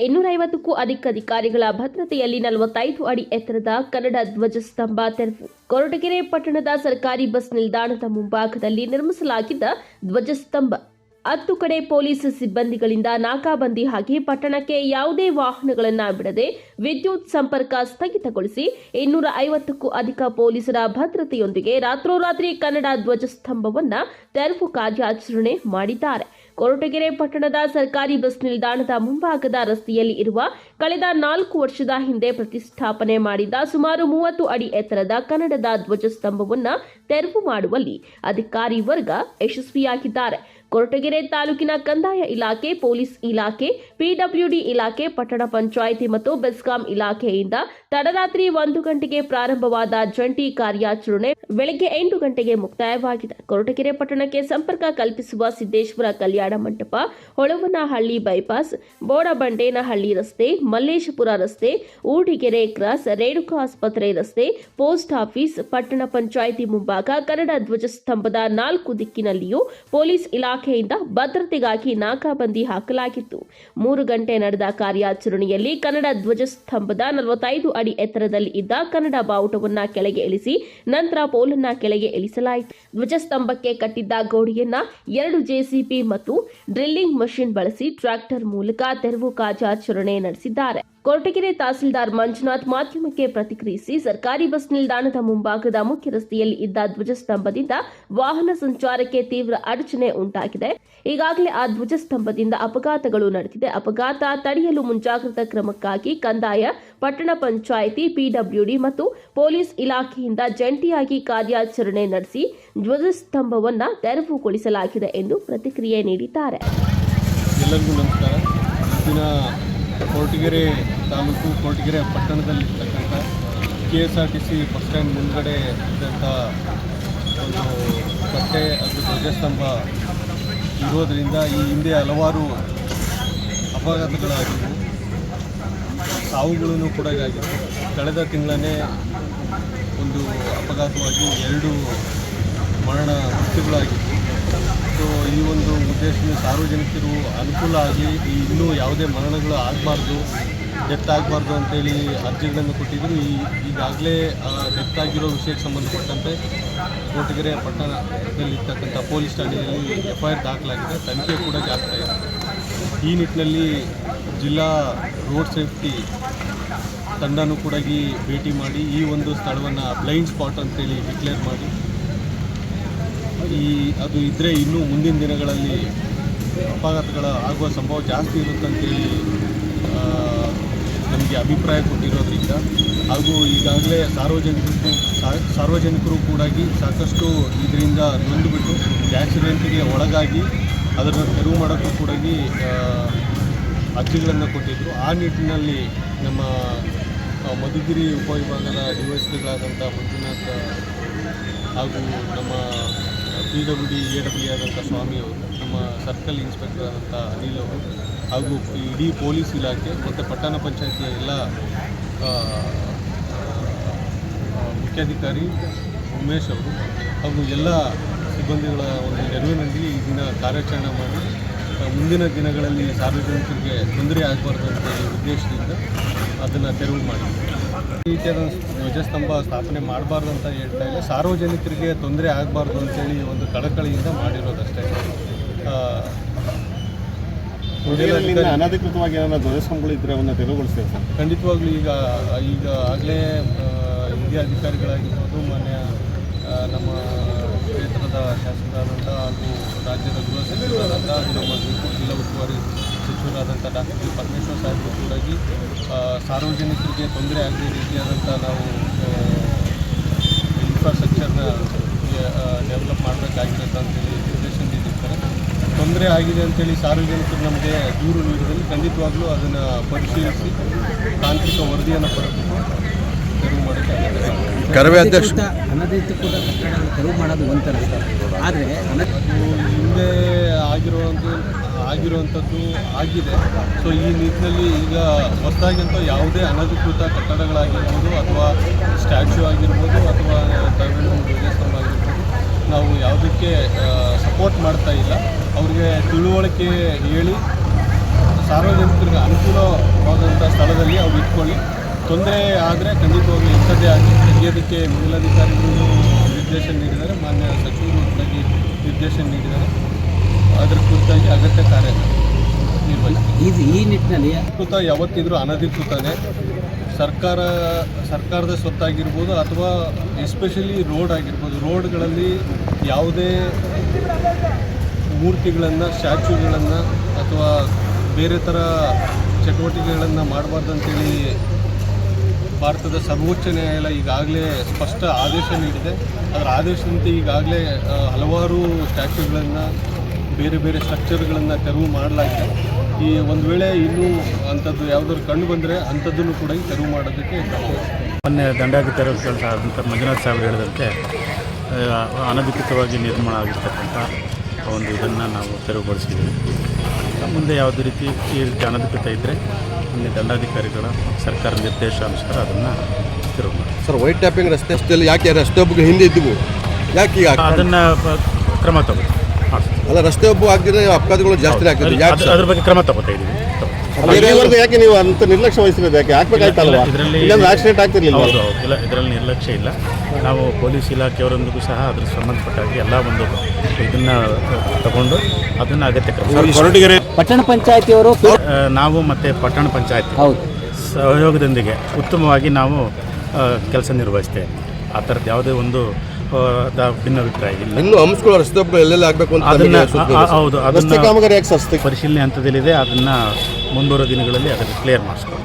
ಇನ್ನೂರೈವತ್ತಕ್ಕೂ ಅಧಿಕ ಅಧಿಕಾರಿಗಳ ಭದ್ರತೆಯಲ್ಲಿ ನಲವತ್ತೈದು ಅಡಿ ಎತ್ತರದ ಕನ್ನಡ ಧ್ವಜಸ್ತಂಭ ತೆರವು ಕೊರಟಗೆರೆ ಪಟ್ಟಣದ ಸರ್ಕಾರಿ ಬಸ್ ನಿಲ್ದಾಣದ ಮುಂಭಾಗದಲ್ಲಿ ನಿರ್ಮಿಸಲಾಗಿದ್ದ ಧ್ವಜಸ್ತಂಭ ಹತ್ತು ಕಡೆ ಪೊಲೀಸ್ ಸಿಬ್ಬಂದಿಗಳಿಂದ ನಾಕಾಬಂದಿ ಹಾಕಿ ಪಟ್ಟಣಕ್ಕೆ ಯಾವುದೇ ವಾಹನಗಳನ್ನು ಬಿಡದೆ ವಿದ್ಯುತ್ ಸಂಪರ್ಕ ಸ್ಥಗಿತಗೊಳಿಸಿ ಇನ್ನೂರ ಐವತ್ತಕ್ಕೂ ಅಧಿಕ ಪೊಲೀಸರ ಭದ್ರತೆಯೊಂದಿಗೆ ರಾತ್ರೋರಾತ್ರಿ ಕನ್ನಡ ಧ್ವಜಸ್ತಂಭವನ್ನು ತೆರವು ಕಾರ್ಯಾಚರಣೆ ಮಾಡಿದ್ದಾರೆ. ಕೊರಟಗೆರೆ ಪಟ್ಟಣದ ಸರ್ಕಾರಿ ಬಸ್ ನಿಲ್ದಾಣದ ಮುಂಭಾಗದ ರಸ್ತೆಯಲ್ಲಿ ಇರುವ ಕಳೆದ ನಾಲ್ಕು ವರ್ಷದ ಹಿಂದೆ ಪ್ರತಿಷ್ಠಾಪನೆ ಮಾಡಿದ ಸುಮಾರು ಮೂವತ್ತು ಅಡಿ ಎತ್ತರದ ಕನ್ನಡದ ಧ್ವಜಸ್ತಂಭವನ್ನು ತೆರವು ಮಾಡುವಲ್ಲಿ ಅಧಿಕಾರಿ ವರ್ಗ ಯಶಸ್ವಿಯಾಗಿದ್ದಾರೆ. ಕೊರಟಗೆರೆ ತಾಲೂಕಿನ ಕಂದಾಯ ಇಲಾಖೆ, ಪೊಲೀಸ್ ಇಲಾಖೆ, ಪಿಡಬ್ಲ್ಯೂಡಿ ಇಲಾಖೆ, ಪಟ್ಟಣ ಪಂಚಾಯಿತಿ ಮತ್ತು ಬೆಸ್ಕಾಂ ಇಲಾಖೆಯಿಂದ ತಡರಾತ್ರಿ ಒಂದು ಗಂಟೆಗೆ ಪ್ರಾರಂಭವಾದ ಜಂಟಿ ಕಾರ್ಯಾಚರಣೆ ಬೆಳಗ್ಗೆ ಎಂಟು ಗಂಟೆಗೆ ಮುಕ್ತಾಯವಾಗಿದೆ. ಕೊರಟಗೆರೆ ಪಟ್ಟಣಕ್ಕೆ ಸಂಪರ್ಕ ಕಲ್ಪಿಸುವ ಸಿದ್ದೇಶ್ವರ ಕಲ್ಯಾಣ ಮಂಟಪ, ಹೊಳವನಹಳ್ಳಿ ಬೈಪಾಸ್, ಬೋಡಬಂಡೇನಹಳ್ಳಿ ರಸ್ತೆ, ಮಲ್ಲೇಶಪುರ ರಸ್ತೆ, ಊಡಿಗೆರೆ ಕ್ರಾಸ್, ರೇಣುಕಾ ಆಸ್ಪತ್ರೆ ರಸ್ತೆ, ಪೋಸ್ಟ್ ಆಫೀಸ್, ಪಟ್ಟಣ ಪಂಚಾಯಿತಿ ಮುಂಭಾಗ, ಕನ್ನಡ ಧ್ವಜಸ್ತಂಭದ ನಾಲ್ಕು ದಿಕ್ಕಿನಲ್ಲಿಯೂ ಪೊಲೀಸ್ ಇಲಾಖೆಯಿಂದ ಭದ್ರತೆಗಾಗಿ ನಾಕಾಬಂದಿ ಹಾಕಲಾಗಿತ್ತು. ಮೂರು ಗಂಟೆ ನಡೆದ ಕಾರ್ಯಾಚರಣೆಯಲ್ಲಿ ಕನ್ನಡ ಧ್ವಜಸ್ತಂಭದ ನಲವತ್ತೈದು ಅಡಿ ಎತ್ತರದಲ್ಲಿ ಇದ್ದ ಕನ್ನಡ ಬಾವುಟವನ್ನ ಕೆಳಗೆ ಇಳಿಸಿ, ನಂತರ ಪೋಲನ್ನ ಕೆಳಗೆ ಇಳಿಸಲಾಯಿತು. ಧ್ವಜಸ್ತಂಭಕ್ಕೆ ಕಟ್ಟಿದ್ದ ಗೋಡೆಯನ್ನ ಎರಡು ಜೆಸಿಪಿ ಮತ್ತು ಡ್ರಿಲ್ಲಿಂಗ್ ಮಷಿನ್ ಬಳಸಿ ಟ್ರ್ಯಾಕ್ಟರ್ ಮೂಲಕ ತೆರವು ಕಾರ್ಯಾಚರಣೆ ನಡೆಸಿದ್ದಾರೆ. ಕೊರಟಗೆರೆ ತಹಸೀಲ್ದಾರ್ ಮಂಜುನಾಥ್ ಮಾಧ್ಯಮಕ್ಕೆ ಪ್ರತಿಕ್ರಿಯಿಸಿ ಸರ್ಕಾರಿ ಬಸ್ ನಿಲ್ದಾಣದ ಮುಂಭಾಗದ ಮುಖ್ಯ ರಸ್ತೆಯಲ್ಲಿ ಇದ್ದ ಧ್ವಜಸ್ತಂಭದಿಂದ ವಾಹನ ಸಂಚಾರಕ್ಕೆ ತೀವ್ರ ಅಡಚಣೆ ಉಂಟಾಗಿದೆ. ಈಗಾಗಲೇ ಆ ಧ್ವಜಸ್ತಂಭದಿಂದ ಅಪಘಾತಗಳು ನಡೆದಿದೆ. ಅಪಘಾತ ತಡೆಯಲು ಮುಂಜಾಗ್ರತಾ ಕ್ರಮಕ್ಕಾಗಿ ಕಂದಾಯ, ಪಟ್ಟಣ ಪಂಚಾಯಿತಿ, ಪಿಡಬ್ಲ್ಯೂಡಿ ಮತ್ತು ಪೊಲೀಸ್ ಇಲಾಖೆಯಿಂದ ಜಂಟಿಯಾಗಿ ಕಾರ್ಯಾಚರಣೆ ನಡೆಸಿ ಧ್ವಜಸ್ತಂಭವನ್ನು ತೆರವುಗೊಳಿಸಲಾಗಿದೆ ಎಂದು ಪ್ರತಿಕ್ರಿಯೆ ನೀಡಿದ್ದಾರೆ. Koratagere taluk Koratagere ಪಟ್ಟಣದಲ್ಲಿರ್ತಕ್ಕಂಥ K S R T C bus stand ಮುಂದುಗಡೆ ಇದ್ದಂಥ ಒಂದು ಕಟ್ಟೆ ಅದು ಧ್ವಜಸ್ತಂಭ ಇರೋದರಿಂದ ಈ ಹಿಂದೆ ಹಲವಾರು ಅಪಘಾತಗಳಾಗಿದ್ದವು ಸಾವುಗಳನ್ನು ಕೂಡ ಆಗಿತ್ತು ಕಳೆದ ತಿಂಗಳನ್ನೇ ಒಂದು ಅಪಘಾತವಾಗಿ ಎರಡು ಮರಣ ಮೃತ್ಯುಗಳಾಗಿತ್ತು ಸೊ, ಈ ಒಂದು ಉದ್ದೇಶದಿಂದ ಸಾರ್ವಜನಿಕರು ಅನುಕೂಲ ಆಗಿ ಇನ್ನೂ ಯಾವುದೇ ಮರಣಗಳು ಆಗಬಾರ್ದು, ಡೆತ್ ಆಗಬಾರ್ದು ಅಂತೇಳಿ ಅರ್ಜಿಗಳನ್ನು ಕೊಟ್ಟಿದ್ದರು ಈ ಈಗಾಗಲೇ ಡೆತ್ ಆಗಿರೋ ವಿಷಯಕ್ಕೆ ಸಂಬಂಧಪಟ್ಟಂತೆ ಕೋಟಗೆರೆ ಪಟ್ಟಣದಲ್ಲಿರ್ತಕ್ಕಂಥ ಪೊಲೀಸ್ ಠಾಣೆಯಲ್ಲಿ ಎಫ್ ಐ ಆರ್ ದಾಖಲಾಗಿದೆ. ತನಿಖೆ ಕೂಡ ಜಾಸ್ತಿ ಇದೆ ಈ ನಿಟ್ಟಿನಲ್ಲಿ ಜಿಲ್ಲಾ ರೋಡ್ ಸೇಫ್ಟಿ ತಂಡನೂ ಕೂಡ ಭೇಟಿ ಮಾಡಿ ಈ ಒಂದು ಸ್ಥಳವನ್ನು ಬ್ಲೈಂಡ್ ಸ್ಪಾಟ್ ಅಂತೇಳಿ ಡಿಕ್ಲೇರ್ ಮಾಡಿ ಈ ಅದು ಇದ್ದರೆ ಇನ್ನೂ ಮುಂದಿನ ದಿನಗಳಲ್ಲಿ ಅಪಘಾತಗಳ ಆಗುವ ಸಂಭವ ಜಾಸ್ತಿ ಇರುತ್ತಂತೇಳಿ ನಮಗೆ ಅಭಿಪ್ರಾಯ ಕೊಟ್ಟಿರೋದ್ರಿಂದ. ಹಾಗೂ ಈಗಾಗಲೇ ಸಾರ್ವಜನಿಕರು ಸಾರ್ವಜನಿಕರು ಕೂಡ ಸಾಕಷ್ಟು ಇದರಿಂದ ನೊಂದುಬಿಟ್ಟು ಆಕ್ಸಿಡೆಂಟಿಗೆ ಒಳಗಾಗಿ ಅದನ್ನು ತೆರವು ಮಾಡೋಕ್ಕೂ ಕೂಡ ಅರ್ಜಿಗಳನ್ನು ಕೊಟ್ಟಿದ್ದರು ಆ ನಿಟ್ಟಿನಲ್ಲಿ ನಮ್ಮ ಮಧುಗಿರಿ ಉಪವಿಭಾಗದ ಡಿ ಪಿಗಳಾದಂಥ ಮಂಜುನಾಥ್ ಹಾಗೂ ನಮ್ಮ P W D, A W ಆದಂಥ ಸ್ವಾಮಿ ಅವರು, ನಮ್ಮ ಸರ್ಕಲ್ ಇನ್ಸ್ಪೆಕ್ಟರ್ ಆದಂಥ ಅನಿಲ್ ಅವರು ಹಾಗೂ ಇಡೀ ಪೊಲೀಸ್ ಇಲಾಖೆ ಮತ್ತು ಪಟ್ಟಣ ಪಂಚಾಯತಿಯ ಎಲ್ಲ ಮುಖ್ಯಾಧಿಕಾರಿ ಉಮೇಶ್ ಅವರು ಹಾಗೂ ಎಲ್ಲ ಸಿಬ್ಬಂದಿಗಳ ಒಂದು ನೆರವಿನಲ್ಲಿ ಈ ದಿನ ಕಾರ್ಯಾಚರಣೆ ಮಾಡಿ ಮುಂದಿನ ದಿನಗಳಲ್ಲಿ ಸಾರ್ವಜನಿಕರಿಗೆ ತೊಂದರೆ ಆಗಬಾರ್ದು ಅಂತ ಉದ್ದೇಶದಿಂದ ಅದನ್ನು ತೆರವು ಮಾಡಿದ್ದೀವಿ ರೀತಿಯಾದ ಧ್ವಜಸ್ತಂಭ ಸ್ಥಾಪನೆ ಮಾಡಬಾರ್ದು ಅಂತ ಹೇಳ್ತಾ ಇಲ್ಲ. ಸಾರ್ವಜನಿಕರಿಗೆ ತೊಂದರೆ ಆಗಬಾರ್ದು ಅಂತೇಳಿ ಒಂದು ಕಳಕಳಿಯಿಂದ ಮಾಡಿರೋದಷ್ಟೇ. ಅನಧಿಕೃತವಾಗಿ ಏನಾರ ಧ್ವಜಸ್ತಂಭಗಳು ಇದ್ದರೆ ಅವನ್ನ ತೆರವುಗೊಳಿಸ್ತೇವೆ ಸರ್. ಖಂಡಿತವಾಗ್ಲೂ ಈಗ ಈಗ ಆಗಲೇ ಹಿರಿಯ ಅಧಿಕಾರಿಗಳಾಗಿರ್ಬೋದು ಮಾನ್ಯ ನಮ್ಮ ಕ್ಷೇತ್ರದ ಶಾಸಕರಾದಂಥ ಹಾಗೂ ರಾಜ್ಯದ ಗೃಹ ಸಚಿವರಾದಂಥ ನಮ್ಮ ಜಿಲ್ಲಾ ಉಸ್ತುವಾರಿ ಸಚಿವರಾದಂಥ ಡಾಕ್ಟರ್ ಜಿ ಪರಮೇಶ್ವರ್ ಸಾಹೇಬರು ಕೂಡ ಸಾರ್ವಜನಿಕರಿಗೆ ತೊಂದರೆ ಆಗದ ರೀತಿಯಾದಂಥ ನಾವು ಇನ್ಫ್ರಾಸ್ಟ್ರಕ್ಚರ್ನ ಡೆವಲಪ್ ಮಾಡಬೇಕಾಗಿರುತ್ತೆ ಅಂತೇಳಿ ನಿರ್ದೇಶನ ನೀಡಿರ್ತಾರೆ. ತೊಂದರೆ ಆಗಿದೆ ಅಂತೇಳಿ ಸಾರ್ವಜನಿಕರು ನಮಗೆ ದೂರು ನೀಡಿದಲ್ಲಿ ಖಂಡಿತವಾಗಲೂ ಅದನ್ನು ಪರಿಶೀಲಿಸಿ ತಾಂತ್ರಿಕ ವರದಿಯನ್ನು ಪಡೆದು ತೆರವು ಮಾಡಬೇಕಾಗಿದೆ ಕರವೇ ಅಧ್ಯಕ್ಷ ಅನಧಿಕೃತ ಕಟ್ಟಡಗಳನ್ನು ತೆರವು ಮಾಡೋದು ಒಂಥರ ಆದರೆ ಹಿಂದೆ ಆಗಿರುವಂಥ ಆಗಿರುವಂಥದ್ದು ಆಗಿದೆ. ಸೊ ಈ ನಿಟ್ಟಿನಲ್ಲಿ ಈಗ ಹೊಸದಾಗಿಂತ ಯಾವುದೇ ಅನಧಿಕೃತ ಕಟ್ಟಡಗಳಾಗಿರ್ಬೋದು ಅಥವಾ ಸ್ಟ್ಯಾಚ್ಯೂ ಆಗಿರ್ಬೋದು ಅಥವಾ ತಮಿಳು ದೇವಸ್ಥಾನ ಆಗಿರ್ಬೋದು, ನಾವು ಯಾವುದಕ್ಕೆ ಸಪೋರ್ಟ್ ಮಾಡ್ತಾ ಇಲ್ಲ. ಅವ್ರಿಗೆ ತಿಳುವಳಿಕೆ ಹೇಳಿ, ಸಾರ್ವಜನಿಕರಿಗೆ ಅನುಕೂಲವಾದಂಥ ಸ್ಥಳದಲ್ಲಿ ಅವ್ರು ಇಟ್ಕೊಳ್ಳಿ. ತೊಂದರೆ ಆದರೆ ಖಂಡಿತವಾಗಿ ಇಂಥದ್ದೇ ಆಗಿ ತೆಗೆಯೋದಕ್ಕೆ ಮೇಲಧಿಕಾರಿಗಳು ನಿರ್ದೇಶನ ನೀಡಿದ್ದಾರೆ. ಮಾನ್ಯ ಸಚಿವರು ನಿರ್ದೇಶನ ನೀಡಿದ್ದಾರೆ. ಅದರ ಕುರಿತಾಗಿ ಅಗತ್ಯ ಕಾರ್ಯ ಇದು ಈ ನಿಟ್ಟಿನಲ್ಲಿ ಅಧಿಕೃತ ಯಾವತ್ತಿದ್ರೂ ಅನಧಿಕೃತನೇ ಸರ್ಕಾರ ಸರ್ಕಾರದ ಸ್ವತ್ತಾಗಿರ್ಬೋದು ಅಥವಾ ಎಸ್ಪೆಷಲಿ ರೋಡ್ ಆಗಿರ್ಬೋದು. ರೋಡ್ಗಳಲ್ಲಿ ಯಾವುದೇ ಮೂರ್ತಿಗಳನ್ನು ಸ್ಟ್ಯಾಚ್ಯೂಗಳನ್ನು ಅಥವಾ ಬೇರೆ ಥರ ಚಟುವಟಿಕೆಗಳನ್ನು ಮಾಡಬಾರ್ದು ಅಂತೇಳಿ ಭಾರತದ ಸರ್ವೋಚ್ಚ ನ್ಯಾಯಾಲಯ ಈಗಾಗಲೇ ಸ್ಪಷ್ಟ ಆದೇಶ ನೀಡಿದೆ. ಅದರ ಆದೇಶದಂತೆ ಈಗಾಗಲೇ ಹಲವಾರು ಸ್ಟ್ಯಾಚ್ಯೂಗಳನ್ನು ಬೇರೆ ಬೇರೆ ಸ್ಟ್ರಕ್ಚರ್ಗಳನ್ನು ತೆರವು ಮಾಡಲಾಗಿದೆ ಈ ಒಂದು ವೇಳೆ ಇನ್ನೂ ಅಂಥದ್ದು ಯಾವುದಾದ್ರು ಕಂಡು ಬಂದರೆ ಅಂಥದ್ದನ್ನು ಕೂಡ ಈ ತೆರವು ಮಾಡೋದಕ್ಕೆ. ಮೊನ್ನೆ ದಂಡಾಧಿಕಾರಿ ಕೆಲಸ ಆದಂಥ ಮಂಜುನಾಥ್ ಸಾಹೇಬ್ ಹೇಳಿದಂತೆ ಅನಧಿಕೃತವಾಗಿ ನಿರ್ಮಾಣ ಆಗಿರ್ತಕ್ಕಂಥ ಒಂದು ಇದನ್ನು ನಾವು ತೆರವುಗೊಳಿಸಿದ್ದೀವಿ ಮುಂದೆ ಯಾವುದೇ ರೀತಿ ಈ ರೀತಿ ಅನಧಿಕೃತ ಇದ್ದರೆ ಅಲ್ಲಿ ದಂಡಾಧಿಕಾರಿಗಳ ಸರ್ಕಾರ ನಿರ್ದೇಶಾನುಸಾರ ಅದನ್ನು ತೆರವು ಮಾಡಿ ಸರ್ ವೈಟ್ ಟ್ಯಾಪಿಂಗ್ ರಸ್ತೆ ಅಷ್ಟೆಲ್ಲ ಯಾಕೆ ರಸ್ತೆ ಹಿಂದೆ ಇದ್ದವು ಯಾಕೆ ಅದನ್ನು ಕ್ರಮ ಮಾಡ್ತೀವಿ. ಅಲ್ಲ ರಸ್ತೆ ಒಬ್ಬ ಆಗಿದ್ರೆ ಅಪಘಾತಗಳು ಜಾಸ್ತಿ ಆಗ್ತದೆ ಯಾಕೆ ಅದ್ರ ಬಗ್ಗೆ ಕ್ರಮ ತಗೋತಾ ಇದ್ದೀವಿ. ಇಲ್ಲಿವರೆಗೂ ಯಾಕೆ ನೀವು ಅಂತ ನಿರ್ಲಕ್ಷ್ಯ ವಹಿಸಿರೋದು ಯಾಕೆ? ಹಾಕ್ಬೇಕಾಯ್ತಲ್ವಾ? ಇದರಲ್ಲಿ ಇಲ್ಲಾಂದ್ರೆ ಆಕ್ಸಿಡೆಂಟ್ ಆಗ್ತಿರ್ಲಿಲ್ಲ ಹೌದು ಹೌದು. ಇಲ್ಲ ಇದರಲ್ಲಿ ನಿರ್ಲಕ್ಷ್ಯ ಇಲ್ಲ. ನಾವು ಪೊಲೀಸ್ ಇಲಾಖೆಯವರೊಂದಿಗೂ ಸಹ ಅದ್ರ ಸಂಬಂಧಪಟ್ಟ ಹಾಗೆ ಎಲ್ಲ ಒಂದು ಇದನ್ನ ತಗೊಂಡು ಅದನ್ನ ಅಗತ್ಯ ಕ್ರಮ ಪಟ್ಟಣ ಪಂಚಾಯತಿಯವರು ಆ, ನಾವು ಮತ್ತೆ ಪಟ್ಟಣ ಪಂಚಾಯತ್ ಹೌದು. ಸಹಯೋಗದೊಂದಿಗೆ ಉತ್ತಮವಾಗಿ ನಾವು ಕೆಲಸ ನಿರ್ವಹಿಸ್ತೇವೆ. ಆ ಥರದ್ದು ಯಾವುದೇ ಒಂದು ಭಿನ್ನಾಭಿಪ್ರಾಯ ಇಲ್ಲ. ಇನ್ನು ಹಂಸ್ಗಳು ರಸ್ತೆ ಎಲ್ಲೆಲ್ಲ ಆಗಬೇಕು ಅಂತ ಅದನ್ನ ಹೌದು ಅದನ್ನ ಕಾಮಗಾರಿ ಯಾಕೆ ಪರಿಶೀಲನೆ ಹಂತದಲ್ಲಿದೆ ಅದನ್ನ ಮುಂಬರುವ ದಿನಗಳಲ್ಲಿ ಅದನ್ನು ಕ್ಲಿಯರ್ ಮಾಡಿಸ್ಕೊಡ್ತೀವಿ